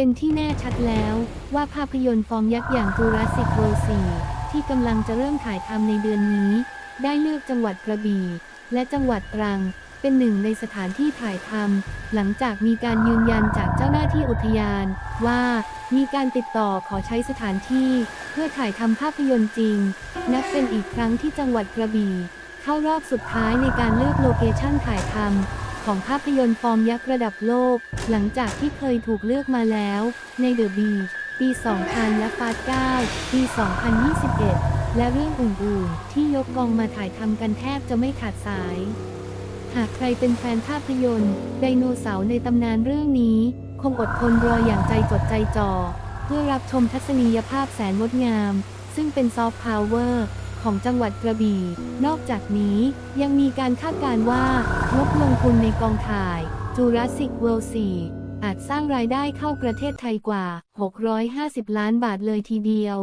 เป็นที่แน่ชัดแล้วว่าภาพยนตร์ฟอร์มยักษ์อย่าง Jurassic World 4ที่กำลังจะเริ่มถ่ายทำในเดือนนี้ ได้เลือกจังหวัดกระบี่ และจังหวัดตรัง เป็นหนึ่งในสถานที่ถ่ายทำหลังจากมีการยืนยันจากเจ้าหน้าที่อุทยาน ว่ามีการติดต่อขอใช้สถานที่ เพื่อถ่ายทำภาพยนตร์จริง นับเป็นอีกครั้งที่จังหวัดกระบี่ เข้ารอบสุดท้ายในการเลือกโลเคชั่นถ่ายทำ ของภาพยนตร์ฟอร์มยักษ์ระดับโลก หลังจากที่เคยถูกเลือกมาแล้วในเดอะบีปี 2000 และฟาส9ปี 2021 และเรื่องอื่นๆ ที่ยกกองมาถ่ายทำกันแทบจะไม่ขาดสาย หากใครเป็นแฟนภาพยนตร์ ไดโนเสาร์ในตำนานเรื่องนี้ คงอดทนรออย่างใจจดใจจ่อ เพื่อรับชมทัศนียภาพแสนงดงาม ซึ่งเป็นซอฟต์พาวเวอร์ ของจังหวัดกระบี่ นอกจากนี้ยังมีการคาดการว่างบลงทุนในกองถ่าย Jurassic World 4อาจสร้างรายได้เข้าประเทศไทยกว่า 650 ล้านบาทเลยทีเดียว